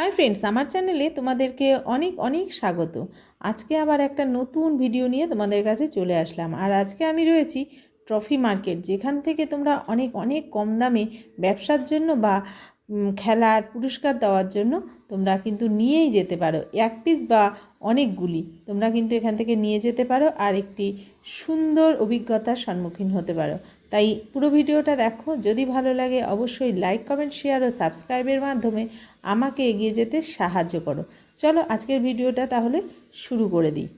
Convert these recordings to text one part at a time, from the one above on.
Hi friends আমার চ্যানেলে তোমাদেরকে অনেক অনেক স্বাগত। আজকে আবার একটা নতুন ভিডিও নিয়ে তোমাদের কাছে চলে আসলাম। আর আজকে আমি রয়েছি ট্রফি মার্কেট যেখান থেকে তোমরা অনেক অনেক কম দামে ব্যবসার জন্য বা খেলার পুরস্কার দেওয়ার জন্য তোমরা কিন্তু নিয়েই যেতে পারো। এক পিস বা অনেকগুলি তোমরা কিন্তু এখান থেকে নিয়ে যেতে পারো আর একটি সুন্দর অভিজ্ঞতার সম্মুখীন হতে পারো। তাই পুরো ভিডিওটা দেখো। যদি ভালো লাগে অবশ্যই লাইক কমেন্ট শেয়ার ও সাবস্ক্রাইবের মাধ্যমে আমাকে এগিয়ে যেতে সাহায্য করো। চলো আজকের ভিডিওটা তাহলে শুরু করে দিই।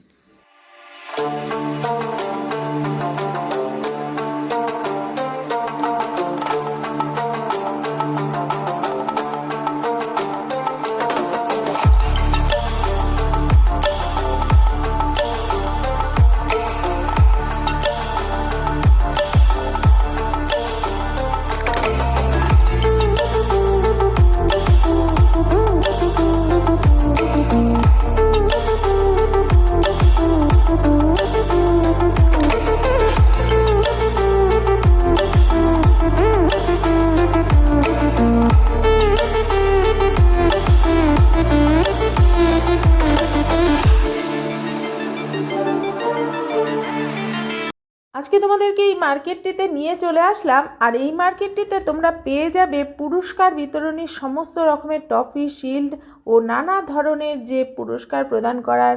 তোমাদেরকে এই মার্কেটটিতে নিয়ে চলে আসলাম। আর এই মার্কেটটিতে তোমরা পেয়ে যাবে পুরস্কার বিতরণী সমস্ত রকমের ট্রফি, শিল্ড ও নানা ধরনের যে পুরস্কার প্রদান করার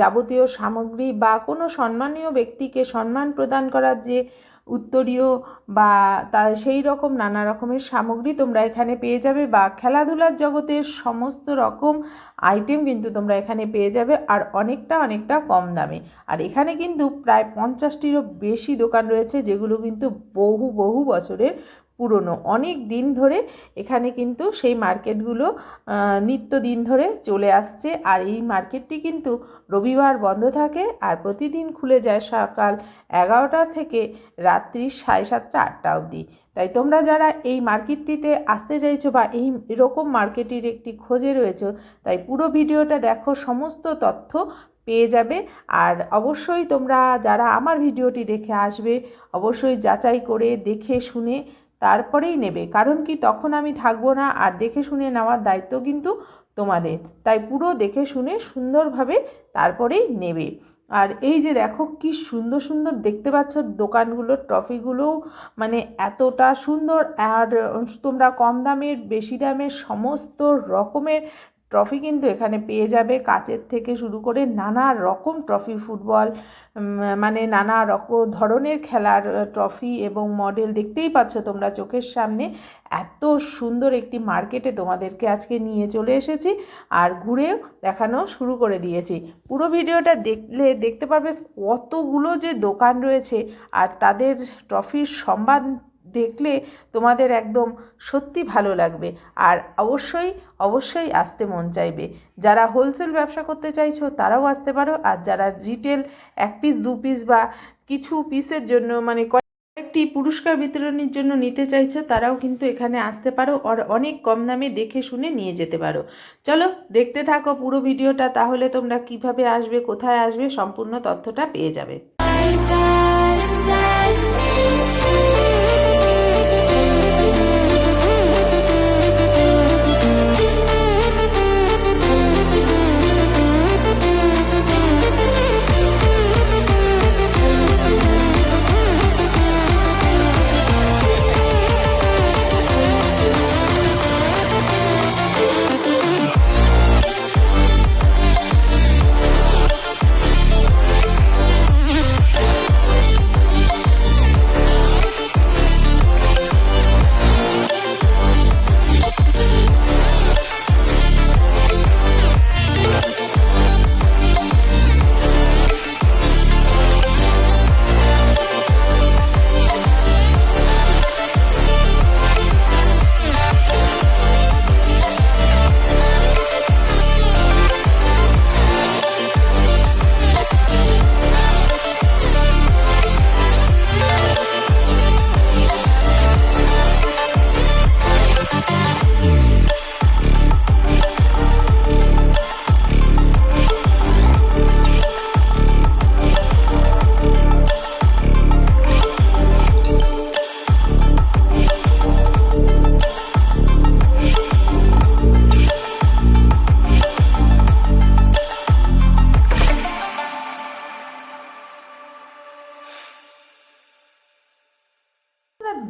যাবতীয় সামগ্রী বা কোনো সম্মানীয় ব্যক্তিকে সম্মান প্রদান করার যে উত্তরীয় বা তা সেই রকম নানা রকমের সামগ্রী তোমরা এখানে পেয়ে যাবে বা খেলাধুলার জগতের সমস্ত রকম আইটেম কিন্তু তোমরা এখানে পেয়ে যাবে আর অনেকটা অনেকটা কম দামে। আর এখানে কিন্তু প্রায় পঞ্চাশটিরও বেশি দোকান রয়েছে যেগুলো কিন্তু বহু বহু বছরের পুরনো। অনেক দিন ধরে এখানে কিন্তু সেই মার্কেটগুলো আহ, নিত্যদিন ধরে চলে আসছে। আর এই মার্কেটটি কিন্তু রবিবার বন্ধ থাকে আর প্রতিদিন খুলে যায় সকাল এগারোটা থেকে রাত্রি সাড়ে সাতটা আটটা অবধি। তাই তোমরা যারা এই মার্কেটটিতে আসতে চাইছো বা এই এরকম মার্কেটের একটি খোঁজে রয়েছে তাই পুরো ভিডিওটা দেখো সমস্ত তথ্য পেয়ে যাবে। আর অবশ্যই তোমরা যারা আমার ভিডিওটি দেখে আসবে অবশ্যই যাচাই করে দেখে শুনে তারপরেই নেবে। কারণ কি, তখন আমি থাকব না আর দেখে শুনে নেওয়ার দায়িত্ব কিন্তু তোমাদের। তাই পুরো দেখে শুনে সুন্দরভাবে তারপরেই নেবে। আর এই যে দেখো, কি সুন্দর সুন্দর দেখতে পাচ্ছ দোকানগুলোর ট্রফিগুলোও মানে এতটা সুন্দর। আর তোমরা কম দামের, বেশি দামের, সমস্ত রকমের ট্রফি কিন্তু এখানে পেয়ে যাবে। কাচের থেকে শুরু করে নানা রকম ট্রফি, ফুটবল মানে নানা রকম ধরনের খেলার ট্রফি এবং মডেল দেখতেই পাচ্ছ তোমরা চোখের সামনে। এত সুন্দর একটি মার্কেটে তোমাদেরকে আজকে নিয়ে চলে এসেছি আর ঘুরে দেখানো শুরু করে দিয়েছি। পুরো ভিডিওটা দেখলে দেখতে পারবে কতগুলো যে দোকান রয়েছে আর তাদের ট্রফির সম্বাদ দেখলে তোমাদের একদম সত্যি ভালো লাগবে। আর অবশ্যই অবশ্যই আসতে মন চাইবে। যারা হোলসেল ব্যবসা করতে চাইছো, তারাও আসতে পারো। আর যারা রিটেল এক পিস দু পিস বা কিছু পিসের জন্য মানে কয়েকটি পুরস্কার বিতরণের জন্য নিতে চাইছো, তারাও কিন্তু এখানে আসতে পারো। আর অনেক কম দামে দেখে শুনে নিয়ে যেতে পারো। চলো, দেখতে থাকো পুরো ভিডিওটা, তাহলে তোমরা কীভাবে আসবে, কোথায় আসবে, সম্পূর্ণ তথ্যটা পেয়ে যাবে।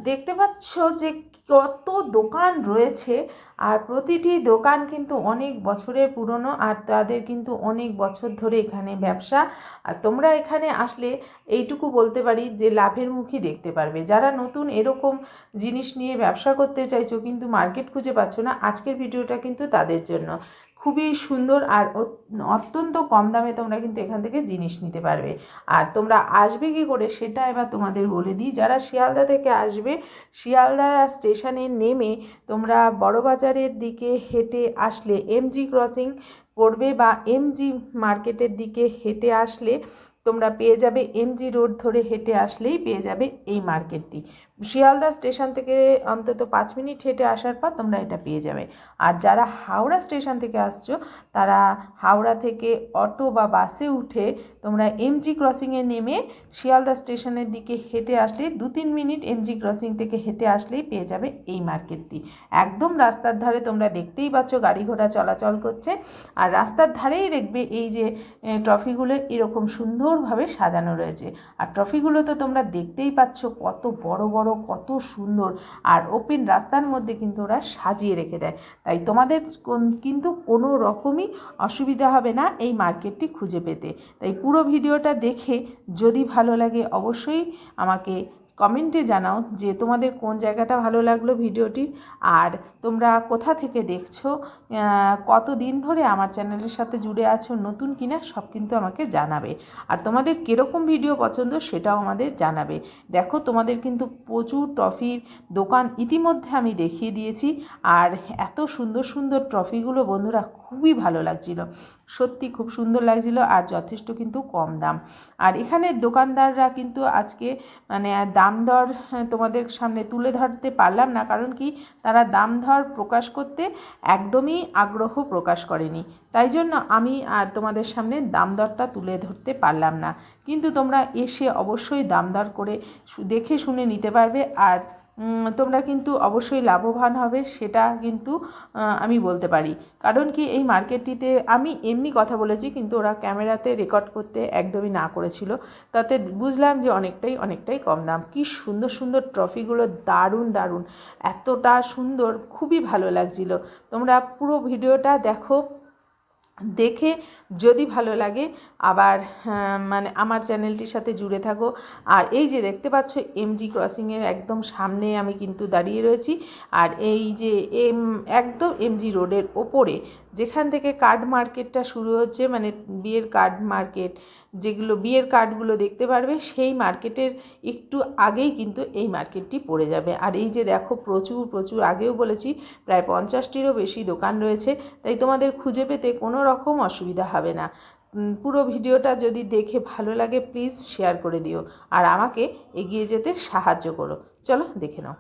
দেখতে পাচ্ছ যে কত দোকান রয়েছে আর প্রতিটি দোকান কিন্তু অনেক বছরের পুরনো আর তাদের কিন্তু অনেক বছর ধরে এখানে ব্যবসা। আর তোমরা এখানে আসলে এইটুকু বলতে পারি যে লাভের মুখই দেখতে পারবে। যারা নতুন এরকম জিনিস নিয়ে ব্যবসা করতে চাইছো কিন্তু মার্কেট খুঁজে পাচ্ছ না, আজকের ভিডিওটা কিন্তু তাদের জন্য। খুবই সুন্দর আর অত্যন্ত কম দামে তোমরা কিন্তু এখান থেকে জিনিস নিতে পারবে। আর তোমরা আসবে কী করে সেটা এবার তোমাদের বলে দিই। যারা শিয়ালদা থেকে আসবে, শিয়ালদা স্টেশনে নেমে তোমরা বড়বাজারের দিকে হেঁটে আসলে এমজি ক্রসিং পড়বে বা এমজি মার্কেটের দিকে হেঁটে আসলে তোমরা পেয়ে যাবে এমজি রোড ধরে হেঁটে আসলেই পেয়ে যাবে এই মার্কেটটি। শিয়ালদা স্টেশন থেকে অন্তত পাঁচ মিনিট হেঁটে আসার পর তোমরা এটা পেয়ে যাবে। আর যারা হাওড়া স্টেশন থেকে আসছো, তারা হাওড়া থেকে অটো বা বাসে উঠে তোমরা এমজি ক্রসিংয়ে নেমে শিয়ালদা স্টেশনের দিকে হেঁটে আসলে দু তিন মিনিট এমজি ক্রসিং থেকে হেঁটে আসলেই পেয়ে যাবে এই মার্কেটটি। একদম রাস্তার ধারে তোমরা দেখতেই পাচ্ছ গাড়ি ঘোড়া চলাচল করছে। আর রাস্তার ধারেই দেখবে এই যে ট্রফিগুলো এরকম সুন্দরভাবে সাজানো রয়েছে। আর ট্রফিগুলো তো তোমরা দেখতেই পাচ্ছ, কত বড় বড়, কত সুন্দর। আর ওপেন রাস্তার মধ্যে কিন্তু ওরা সাজিয়ে রেখে দেয়। তাই তোমাদের কোন- কিন্তু কোনো রকমই অসুবিধা হবে না এই মার্কেটটি খুঁজে পেতে। তাই পুরো ভিডিওটা দেখে যদি ভালো লাগে অবশ্যই আমাকে কমেন্টে জানাও যে তোমাদের কোন জায়গাটা ভালো লাগল ভিডিওটি আর তোমরা কোথা থেকে দেখছ আহ, কতদিন ধরে আমার চ্যানেলের সাথে জুড়ে আছো নতুন কিনা সব কিন্তু আমাকে জানাবে। আর তোমাদের কীরকম ভিডিও পছন্দ সেটাও আমাদের জানাবে। দেখো তোমাদের কিন্তু প্রচুর ট্রফির দোকান ইতিমধ্যে আমি দেখিয়ে দিয়েছি। আর এত সুন্দর সুন্দর ট্রফিগুলো বন্ধুরা খুবই ভালো লাগছিল। সত্যি খুব সুন্দর লাগছিল আর যথেষ্ট কিন্তু কম দাম। আর এখানে দোকানদাররা কিন্তু আজকে মানে দাম দর হ্যাঁ, তোমাদের সামনে তুলে ধরতে পারলাম না। কারণ কি? তারা দাম দর প্রকাশ করতে একদমই আগ্রহ প্রকাশ করেনি। তাই জন্য আমি আর তোমাদের সামনে দাম দরটা তুলে ধরতে পারলাম না। কিন্তু তোমরা এসে অবশ্যই দাম দর করে দেখে শুনে নিতে পারবে। আর তোমরা কিন্তু অবশ্যই লাভবান হবে, সেটা কিন্তু আমি বলতে পারি। কারণ কি, এই মার্কেটটিতে আমি এমনি কথা বলেছি, কিন্তু ওরা ক্যামেরাতে রেকর্ড করতে একদমই না করেছিল। তাতে বুঝলাম যে অনেকটাই অনেকটাই কম দাম। কি সুন্দর সুন্দর ট্রফিগুলো, দারুণ দারুণ। এতটা সুন্দর, খুবই ভালো লাগছিল। তোমরা পুরো ভিডিওটা দেখো, দেখে যদি ভালো লাগে আবার হ্যাঁ, মানে আমার চ্যানেলটির সাথে জুড়ে থাকো। আর এই যে দেখতে পাচ্ছ এমজি ক্রসিংয়ের একদম সামনে আমি কিন্তু দাঁড়িয়ে রয়েছি। আর এই যে এম একদম এমজি রোডের ওপরে যেখান থেকে কার্ড মার্কেটটা শুরু হচ্ছে মানে বিয়ের কার্ড মার্কেট যেগুলো বিয়ের কার্ডগুলো দেখতে পারবে সেই মার্কেটের একটু আগেই কিন্তু এই মার্কেটটি পড়ে যাবে। আর এই যে দেখো প্রচুর প্রচুর আগেও বলেছি প্রায় পঞ্চাশটিরও বেশি দোকান রয়েছে। তাই তোমাদের খুঁজে পেতে কোনো রকম অসুবিধা হবে না। পুরো ভিডিওটা যদি দেখে ভালো লাগে প্লিজ শেয়ার করে দিও। আর আমাকে এগিয়ে যেতে সাহায্য করো। চলো দেখে নাও।